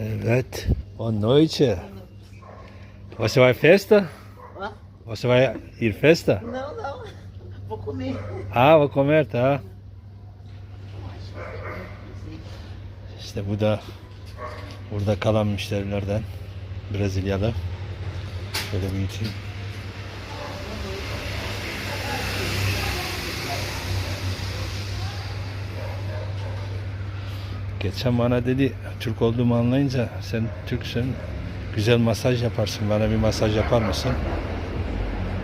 Evet. Boa noite. Você vai à festa? Você vai ir festa? Não, não. Vou comer. Ah, vou comer, tá. İşte bu da burada kalan müşterilerden Brezilyalı. Şöyle büyüteyim. Geçen bana dedi Türk olduğumu anlayınca sen Türksün güzel masaj yaparsın bana bir masaj yapar mısın?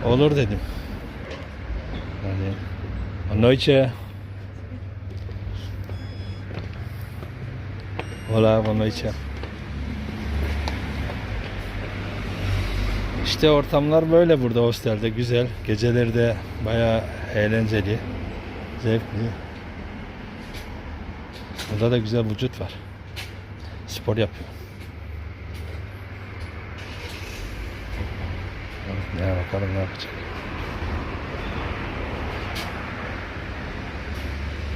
Olur dedim. Hadi. Boa noite. Hola, noite. İşte ortamlar böyle burada hostelde güzel. Geceleri de bayağı eğlenceli, zevkli. Burada da güzel vücut var. Spor yapıyor. Ne bakalım ne yapacak.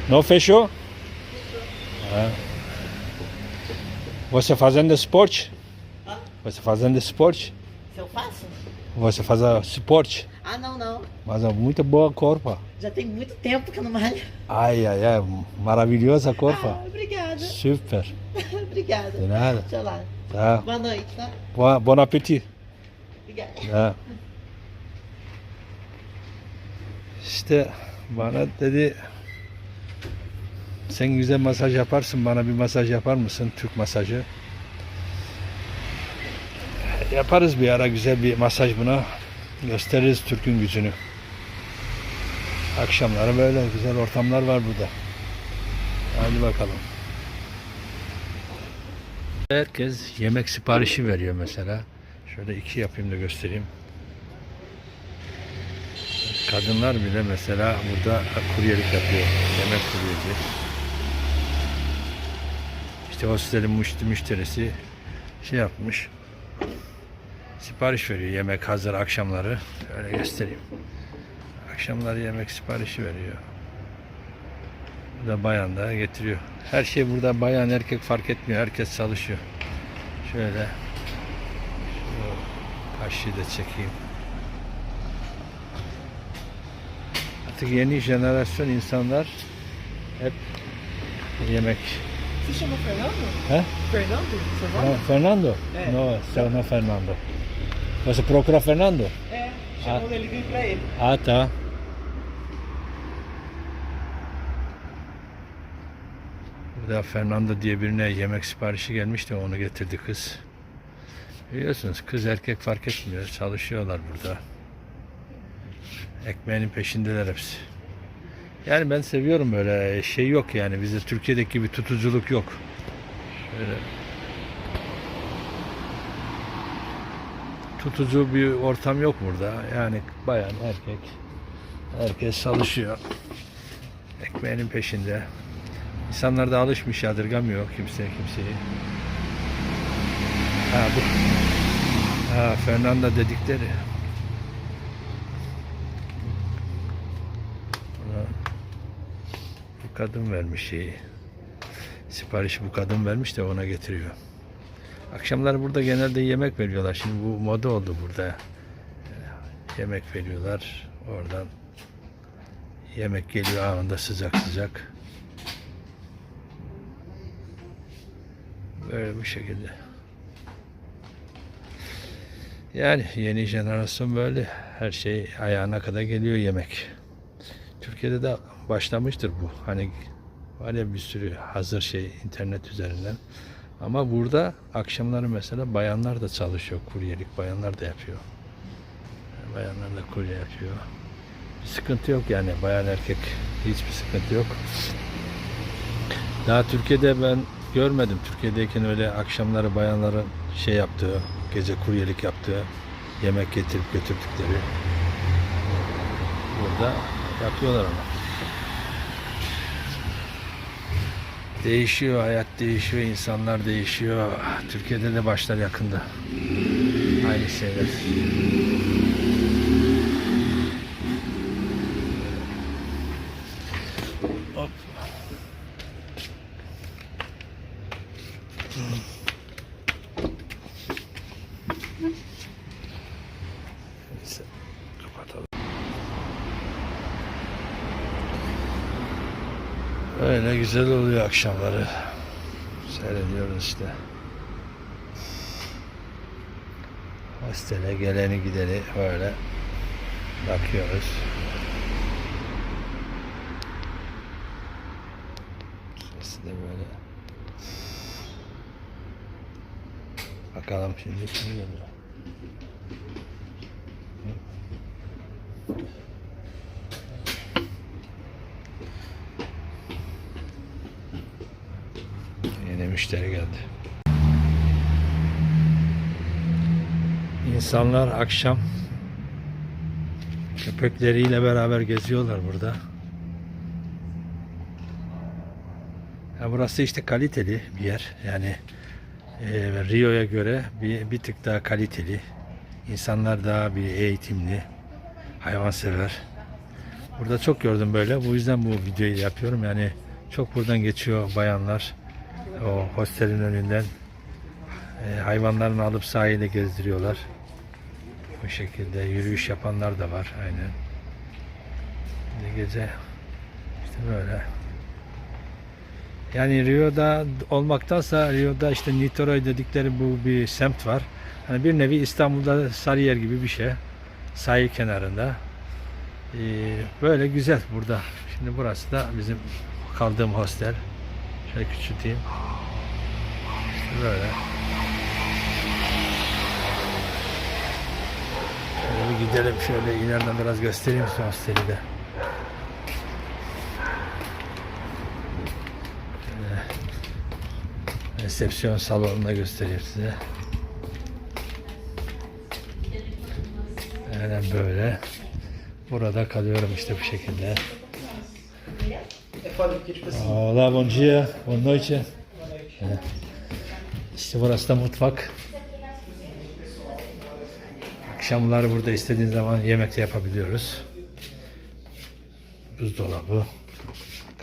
Não fechou? Ah. Você fazendo esporte? Você fazendo esporte? Se eu faço? Você faz esporte? Ah, não, não. Mas é muito boa corpo. Já tem muito tempo que eu não malho. Ai, ai, ai, maravilhosa corpo. Ah, obrigada. Super. obrigada. De nada. Eu lá. Tá. Boa noite, tá? Bom, bom appetit. Obrigada. Ha. İşte bana dedi sen güzel masaj yaparsın bana bir masaj yapar mısın Türk masajı yaparız bir ara güzel bir masaj buna gösteririz Türk'ün gücünü akşamları böyle güzel ortamlar var burada hadi bakalım herkes yemek siparişi veriyor mesela Şöyle iki yapayım da göstereyim. Kadınlar bile mesela burada kuryelik yapıyor. Yemek kuryeci. İşte hostelin müşt- müşterisi şey yapmış. Sipariş veriyor yemek hazır akşamları. Öyle göstereyim. Akşamları yemek siparişi veriyor. Bu da bayan da getiriyor. Her şey burada bayan erkek fark etmiyor. Herkes çalışıyor. Şöyle Karşıyı da çekeyim. Artık yeni jenerasyon insanlar hep yemek. Você chama Fernando? Hã? Fernando? Seu Ah, nome? Fernando? É. Não, seu não é Fernando. Você procura Fernando? É. Chamou ele veio pra ele. Ah, tá. Burada Fernando diye birine yemek siparişi gelmiş de onu getirdi kız. Biliyorsunuz kız erkek fark etmiyor. Çalışıyorlar burada. Ekmeğinin peşindeler hepsi. Yani ben seviyorum böyle şey yok yani bizde Türkiye'deki gibi tutuculuk yok. Şöyle tutucu bir ortam yok burada. Yani bayan erkek herkes çalışıyor. Ekmeğinin peşinde. İnsanlar da alışmış yadırgamıyor kimse kimseyi. Ha bu. Ha Fernanda dedikleri. Bu kadın vermiş şeyi. Siparişi bu kadın vermiş de ona getiriyor. Akşamları burada genelde yemek veriyorlar. Şimdi bu moda oldu burada. Ee, Yemek veriyorlar. Oradan yemek geliyor anında sıcak sıcak. Böyle bu şekilde. Yani yeni jenerasyon böyle. Her şey ayağına kadar geliyor yemek. Türkiye'de de başlamıştır bu. Hani var ya bir sürü hazır şey internet üzerinden. Ama burada akşamları mesela bayanlar da çalışıyor. Kuryelik bayanlar da yapıyor. Bayanlar da kurye yapıyor. Bir sıkıntı yok yani bayan erkek hiçbir sıkıntı yok. Daha Türkiye'de ben görmedim. Türkiye'deyken öyle akşamları bayanların şey yaptığı, gece kuryelik yaptığı, yemek getirip götürdükleri. Burada yapıyorlar ama. Değişiyor, hayat değişiyor, insanlar değişiyor. Türkiye'de de başlar yakında. Aynı şeyler. Hop. Böyle güzel oluyor akşamları. Seyrediyoruz işte. Hostele geleni gideni böyle bakıyoruz. Sesi de böyle. Bakalım şimdi kim geliyor. Yine müşteri geldi. İnsanlar akşam köpekleriyle beraber geziyorlar burada. Ya burası işte kaliteli bir yer. Yani e, Rio'ya göre bir, bir tık daha kaliteli. İnsanlar daha bir eğitimli, hayvansever. Burada çok gördüm böyle. Bu yüzden bu videoyu yapıyorum. Yani çok buradan geçiyor bayanlar. O hostelin önünden e, hayvanlarını alıp sahile gezdiriyorlar. Bu şekilde yürüyüş yapanlar da var aynen. De gece işte böyle. Yani Rio'da olmaktansa Rio'da işte Niterói dedikleri bu bir semt var. Hani bir nevi İstanbul'da Sarıyer gibi bir şey. Sahil kenarında. Ee, böyle güzel burada. Şimdi burası da bizim kaldığım hostel. Şöyle küçülteyim. İşte böyle. Şöyle gidelim şöyle ileriden biraz göstereyim size hosteli de. Şöyle Resepsiyon salonunu da göstereyim size. Aynen böyle. Burada kalıyorum işte bu şekilde. Hola, bom dia, boa noite. İşte burası da mutfak. Akşamları burada istediğin zaman yemek de yapabiliyoruz. Buzdolabı.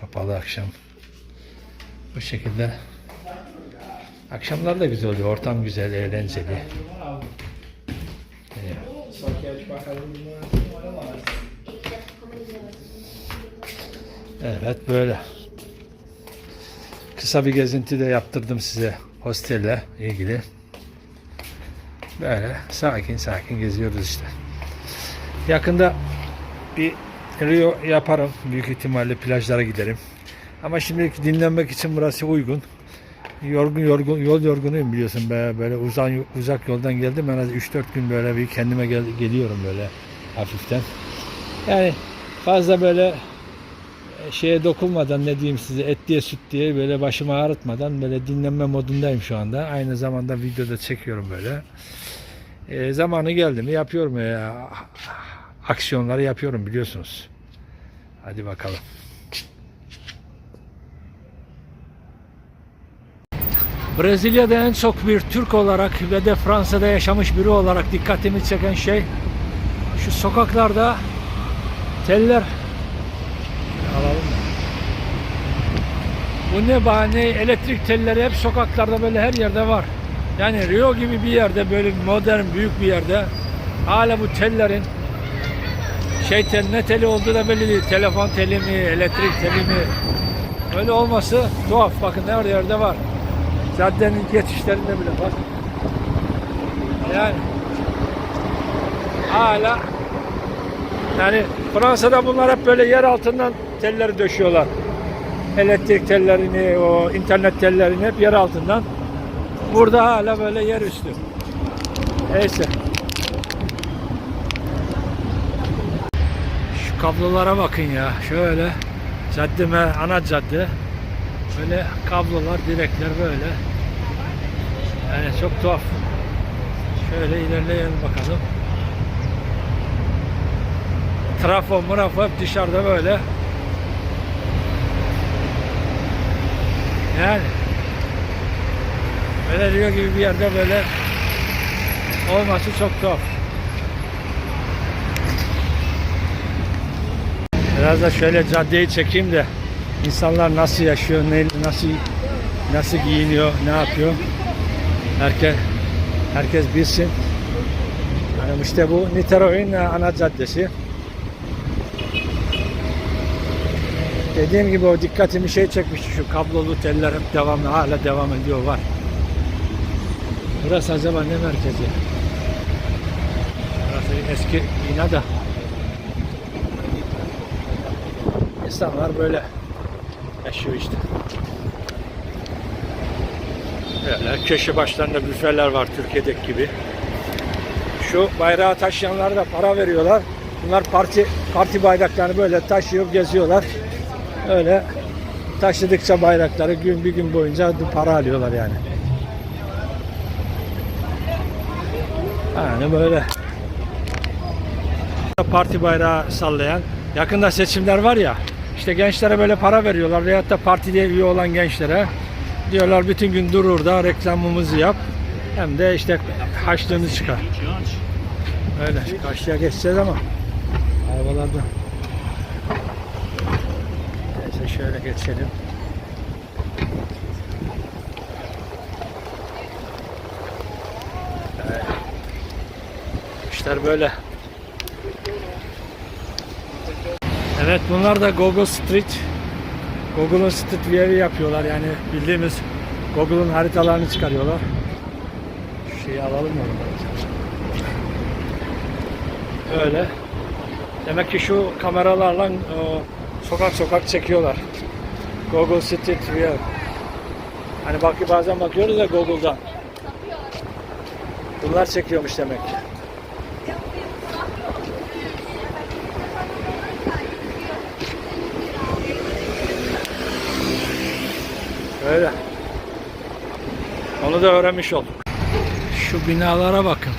Kapalı akşam. Bu şekilde. Akşamlar da güzel oluyor. Ortam güzel, eğlenceli. Evet böyle. Kısa bir gezinti de yaptırdım size hostelle ilgili. Böyle sakin sakin geziyoruz işte. Yakında bir Rio yaparım. Büyük ihtimalle plajlara giderim. Ama şimdilik dinlenmek için burası uygun. Yorgun yorgun yol yorgunuyum biliyorsun be böyle uzak uzak yoldan geldim en az 3-4 gün böyle bir kendime gel, geliyorum böyle hafiften. Yani fazla böyle şeye dokunmadan ne diyeyim size et diye süt diye böyle başımı ağrıtmadan böyle dinlenme modundayım şu anda. Aynı zamanda videoda çekiyorum böyle. E, zamanı geldi mi yapıyorum ya. Aksiyonları yapıyorum biliyorsunuz. Hadi bakalım. Brezilya'da en çok bir Türk olarak ve de Fransa'da yaşamış biri olarak dikkatimi çeken şey şu sokaklarda teller alalım? Bu ne bahane elektrik telleri hep sokaklarda böyle her yerde var. Yani Rio gibi bir yerde böyle modern büyük bir yerde hala bu tellerin şey tel ne teli olduğu da belli değil. Telefon teli mi, elektrik teli mi? Öyle olması tuhaf. Bakın her yerde var. Caddenin geçişlerinde bile bak. Yani hala yani Fransa'da bunlar hep böyle yer altından telleri döşüyorlar. Elektrik tellerini, o internet tellerini hep yer altından. Burada hala böyle yer üstü. Neyse. Şu kablolara bakın ya. Şöyle caddeme, ana cadde. Böyle kablolar, direkler böyle. Yani çok tuhaf. Şöyle ilerleyelim bakalım. Trafo, mrafo hep dışarıda böyle. Yani böyle Rio gibi bir yerde böyle olması çok tuhaf. Biraz da şöyle caddeyi çekeyim de insanlar nasıl yaşıyor, ne, nasıl nasıl giyiniyor, ne yapıyor. Herkes herkes bilsin. Yani işte bu Niterói'nin ana caddesi. Dediğim gibi o dikkatimi şey çekmişti şu kablolu teller hep devamlı hala devam ediyor var. Burası acaba ne merkezi? Burası eski bina da. İnsanlar böyle yaşıyor işte. Böyle köşe başlarında büfeler var Türkiye'deki gibi. Şu bayrağı taşıyanlara da para veriyorlar. Bunlar parti parti bayraklarını böyle taşıyor, geziyorlar. Öyle taşıdıkça bayrakları gün bir gün boyunca para alıyorlar yani. Yani böyle parti bayrağı sallayan yakında seçimler var ya işte gençlere böyle para veriyorlar veyahut da partide üye olan gençlere diyorlar bütün gün durur da reklamımızı yap hem de işte haçlığını çıkar. Öyle karşıya geçeceğiz ama arabalardan. Neyse şöyle geçelim. İşler böyle. Evet bunlar da Google Street. Google'un Street View'i yapıyorlar yani bildiğimiz Google'un haritalarını çıkarıyorlar. Şu şeyi alalım mı? Öyle. Demek ki şu kameralarla e, sokak sokak çekiyorlar. Google Street View. Hani bak bazen bakıyoruz ya Google'dan. Bunlar çekiyormuş demek ki. Öyle. Onu da öğrenmiş olduk. Şu binalara bakın.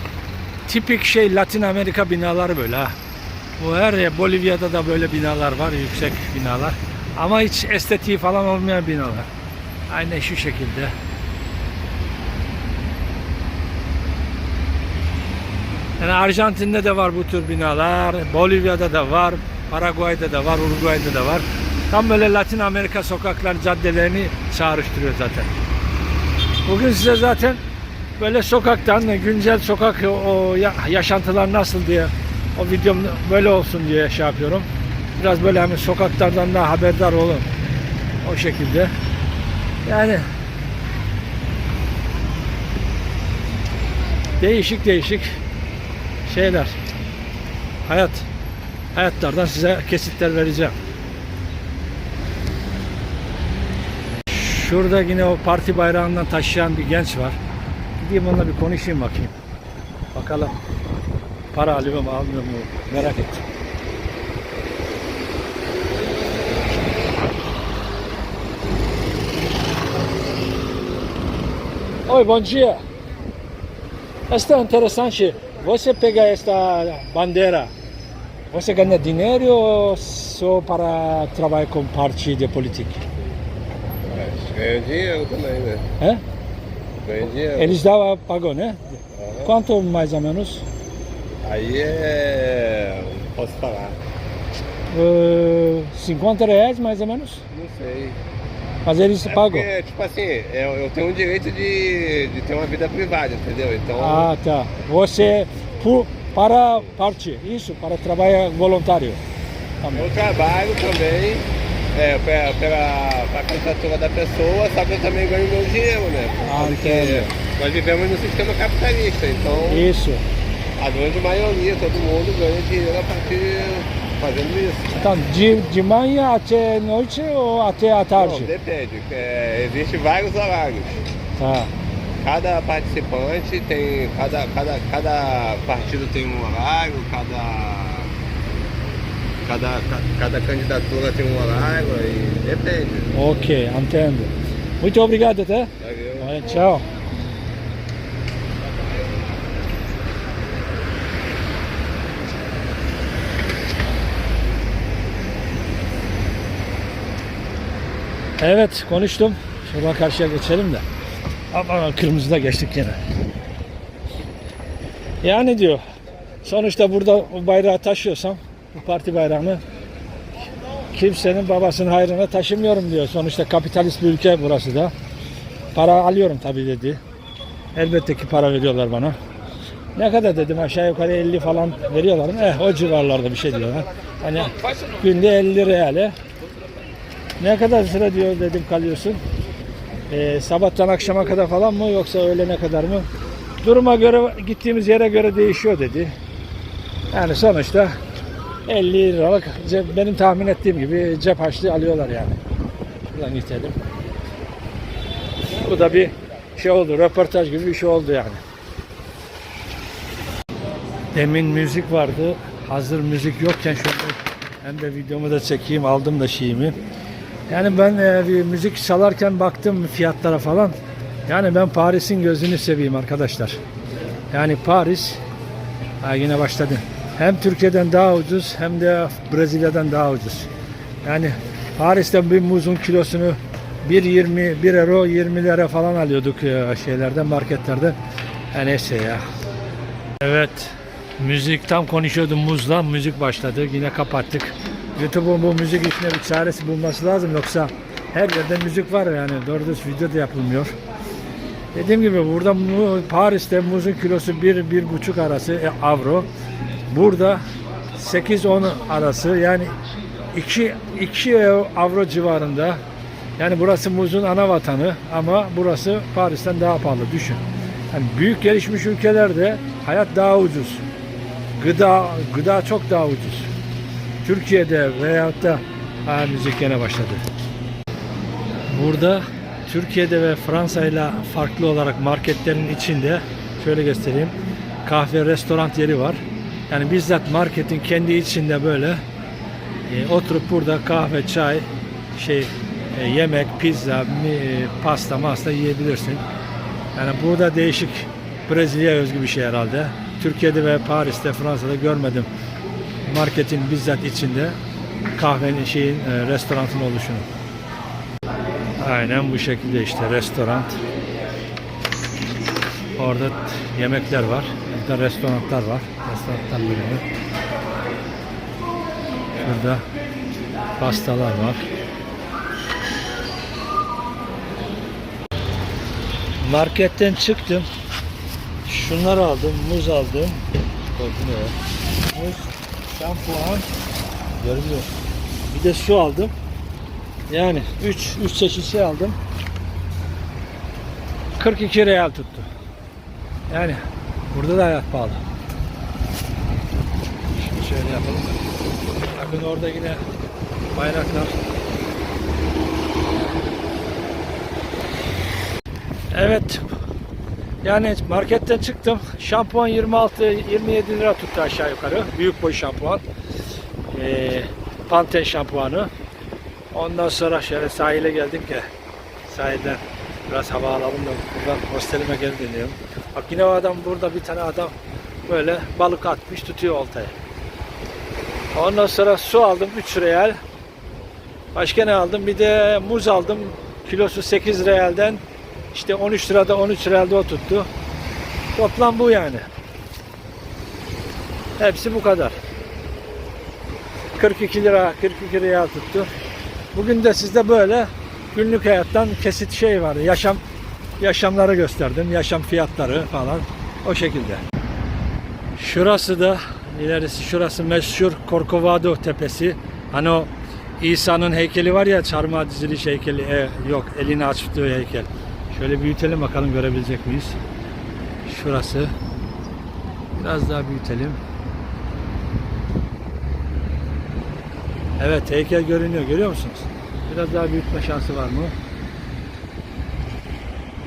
Tipik şey Latin Amerika binaları böyle ha. Bu her yer Bolivya'da da böyle binalar var, yüksek binalar. Ama hiç estetiği falan olmayan binalar. Aynen şu şekilde. Yani Arjantin'de de var bu tür binalar, Bolivya'da da var, Paraguay'da da var, Uruguay'da da var. Tam böyle Latin Amerika sokaklar, caddelerini çağrıştırıyor zaten. Bugün size zaten böyle sokaktan, güncel sokak o ya- yaşantılar nasıl diye o videom böyle olsun diye şey yapıyorum. Biraz böyle hani sokaklardan da haberdar olun. O şekilde. Yani değişik değişik şeyler. Hayat. Hayatlardan size kesitler vereceğim. Şurada yine o parti bayrağından taşıyan bir genç var. Gideyim onunla bir konuşayım bakayım. Bakalım. Para alıyor mu almıyor mu merak ettim. Oi, bom dia. Esta é interessante. Você pega esta bandeira, você ganha dinheiro ou só para trabalhar com parte de política? Ganha dinheiro também, né? É? Ganha dinheiro. Eles davam, pagou, né? Aham. Quanto mais ou menos? Aí é. Não posso falar. Uh, 50 reais mais ou menos? Não sei. Mas eles É pagam. porque, tipo assim, eu, eu tenho o direito de, de ter uma vida privada, entendeu? Então. Ah, tá. Você, por, para parte, isso, para trabalho voluntário. Também. Eu trabalho também é, pela, pela, pra candidatura da pessoa, só que eu também ganho meu dinheiro, né? Ah, entendo. nós vivemos no sistema capitalista, então Isso. a grande maioria, todo mundo ganha dinheiro a partir fazendo isso. Então, de, de manhã até noite ou até à Não, tarde? depende. É, Existem vários horários. Tá. Cada participante tem. Cada, cada, cada partido tem um horário, cada. Cada, ca- cada candidatura tem um horário e depende. Ok, entendo. Muito obrigado, tá? Valeu. Tchau. Evet konuştum. Şuradan karşıya geçelim de. Ama kırmızıda geçtik yine. Yani diyor. Sonuçta burada bayrağı taşıyorsam bu parti bayrağını kimsenin babasının hayrına taşımıyorum diyor. Sonuçta kapitalist bir ülke burası da. Para alıyorum tabii dedi. Elbette ki para veriyorlar bana. Ne kadar dedim aşağı yukarı 50 falan veriyorlar mı? Eh o civarlarda bir şey diyorlar. Hani günde 50 reale Ne kadar süre diyor dedim kalıyorsun. Ee, sabahtan akşama kadar falan mı yoksa öğlene kadar mı? Duruma göre gittiğimiz yere göre değişiyor dedi. Yani sonuçta 50 liralık cep- benim tahmin ettiğim gibi cep harçlığı alıyorlar yani. Şuradan gidelim. Bu da bir şey oldu, röportaj gibi bir şey oldu yani. Demin müzik vardı. Hazır müzik yokken şöyle hem de videomu da çekeyim. Aldım da şeyimi. Yani ben e, bir müzik çalarken baktım fiyatlara falan. Yani ben Paris'in gözünü seveyim arkadaşlar. Yani Paris ha yine başladı. Hem Türkiye'den daha ucuz hem de Brezilya'dan daha ucuz. Yani Paris'te bir muzun kilosunu 1.20 1 euro 20 lira falan alıyorduk e, şeylerde marketlerde. Ha neyse ya. Evet. Müzik tam konuşuyordum muzla. Müzik başladı. Yine kapattık. YouTube'un bu müzik işine bir çaresi bulması lazım. Yoksa her yerde müzik var yani. Doğru düz video da yapılmıyor. Dediğim gibi burada Paris'te muzun kilosu 1-1,5 arası e, avro. Burada 8-10 arası yani 2 2 avro civarında. Yani burası muzun ana vatanı ama burası Paris'ten daha pahalı düşün. Yani büyük gelişmiş ülkelerde hayat daha ucuz. Gıda gıda çok daha ucuz. Türkiye'de veyahut da ha, müzik gene başladı. Burada Türkiye'de ve Fransa ile farklı olarak marketlerin içinde şöyle göstereyim. Kahve, restoran yeri var. Yani bizzat marketin kendi içinde böyle e, oturup burada kahve, çay, şey e, yemek, pizza, mi, e, pasta, masta yiyebilirsin. Yani burada değişik Brezilya özgü bir şey herhalde. Türkiye'de ve Paris'te, Fransa'da görmedim. Marketin bizzat içinde kahvenin şeyin e, restoranın oluşunu. Aynen bu şekilde işte restoran. Orada yemekler var. Burada restoranlar var. Restoranlar bölümü. Şurada pastalar var. Marketten çıktım. Şunları aldım. Muz aldım. Muz, şampuan. Görünüyor. Bir de su aldım. Yani 3 3 çeşit şey aldım. 42 real tuttu. Yani burada da hayat pahalı. Şöyle yapalım. Bakın orada yine bayraklar. Evet. Yani marketten çıktım. Şampuan 26-27 lira tuttu aşağı yukarı. Büyük boy şampuan. Ee, Pantene şampuanı. Ondan sonra şöyle sahile geldik ya. Sahilden biraz hava alalım da buradan hostelime geri dönüyorum. Bak yine o adam burada bir tane adam böyle balık atmış tutuyor oltayı. Ondan sonra su aldım 3 real. Başka ne aldım? Bir de muz aldım. Kilosu 8 realden işte 13 lirada 13 realde o tuttu. Toplam bu yani. Hepsi bu kadar. 42 lira 42 real tuttu. Bugün de sizde böyle günlük hayattan kesit şey var. Yaşam yaşamları gösterdim. Yaşam fiyatları falan o şekilde. Şurası da ilerisi şurası meşhur Corcovado tepesi. Hani İsa'nın heykeli var ya çarmıha diziliş heykeli. E, yok elini açtığı heykel. Şöyle büyütelim bakalım görebilecek miyiz? Şurası. Biraz daha büyütelim. Evet heykel görünüyor. Görüyor musunuz? Biraz daha büyütme şansı var mı?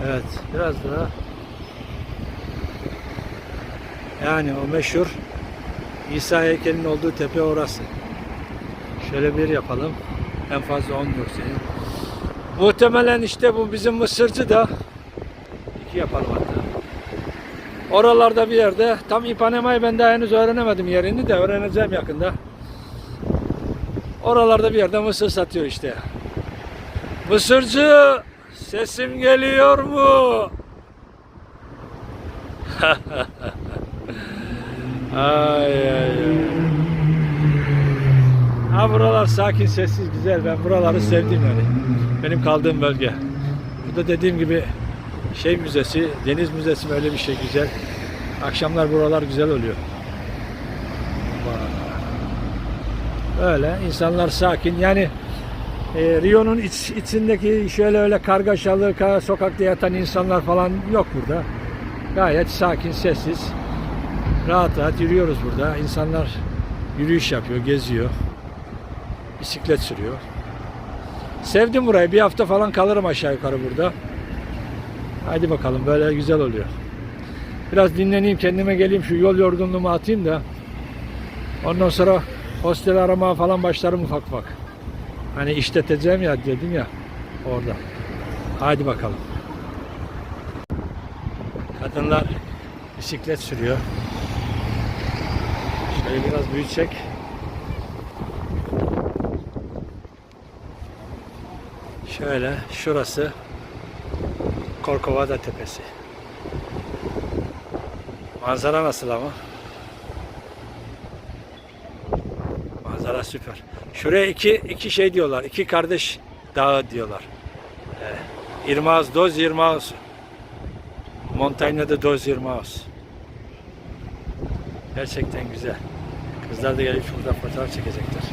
Evet. Biraz daha. Yani o meşhur İsa heykelinin olduğu tepe orası. Şöyle bir yapalım. En fazla 10 göstereyim. Muhtemelen işte bu bizim Mısırcı da iki yapalım hatta. Oralarda bir yerde tam İpanema'yı ben daha henüz öğrenemedim yerini de öğreneceğim yakında. Oralarda bir yerde mısır satıyor işte. Mısırcı sesim geliyor mu? ay ay ay. Ha buralar sakin, sessiz, güzel. Ben buraları sevdim yani. Benim kaldığım bölge. Burada dediğim gibi şey müzesi, deniz müzesi böyle bir şey güzel. Akşamlar buralar güzel oluyor. Öyle insanlar sakin. Yani e, Rio'nun iç, içindeki şöyle öyle kargaşalı, ka- sokakta yatan insanlar falan yok burada. Gayet sakin, sessiz. Rahat rahat yürüyoruz burada. İnsanlar yürüyüş yapıyor, geziyor. Bisiklet sürüyor. Sevdim burayı. Bir hafta falan kalırım aşağı yukarı burada. Hadi bakalım böyle güzel oluyor. Biraz dinleneyim, kendime geleyim, şu yol yorgunluğumu atayım da ondan sonra hostel aramaya falan başlarım ufak ufak. Hani işleteceğim ya dedim ya orada. Hadi bakalım. Kadınlar bisiklet sürüyor. Şöyle biraz büyütecek. Şöyle şurası Korkovada Tepesi. Manzara nasıl ama? Manzara süper. Şuraya iki, iki şey diyorlar. iki kardeş dağı diyorlar. Ee, Irmãos, Dois Irmãos. Montaña de Dois Irmãos. Gerçekten güzel. Kızlar da gelip şurada fotoğraf çekecekler.